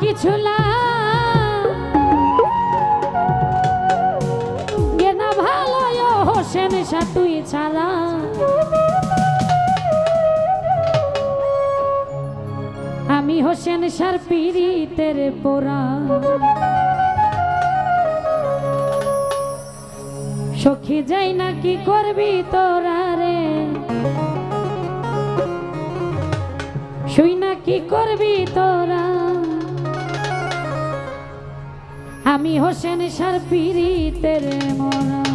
কিছু ভালো হোসেন ছাড়া। আমি হোসেন সার পিড়িতের পোড়া। সখী যাই না কি করবি তোরা রে? শুই না কি করবি তোরা? আমি হোসেন সার পিরিতের মরা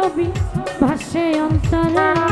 ছবি ভাসে অন্তরে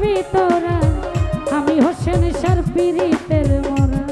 করবি তোরা আমি হোসেন সার পিরিতের মরা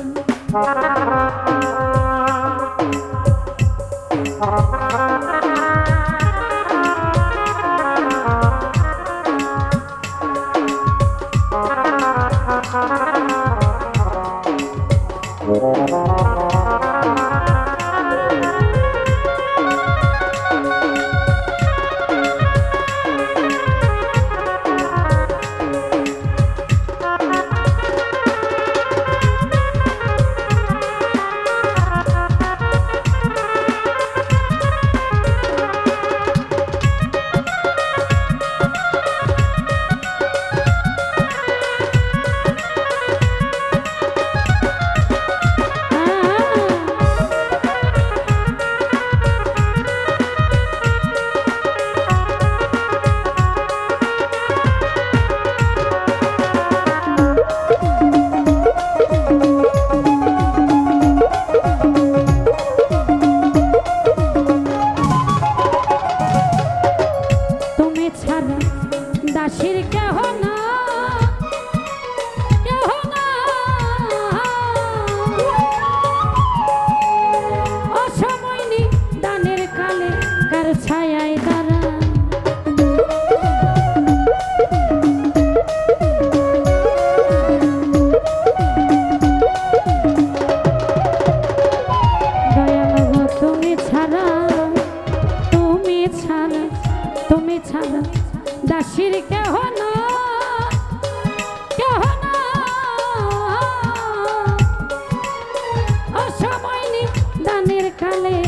Chale.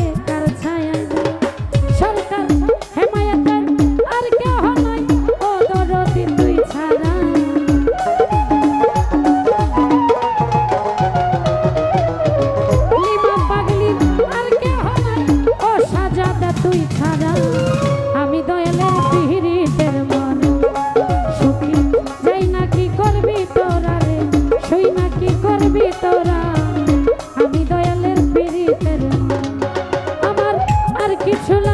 কিছু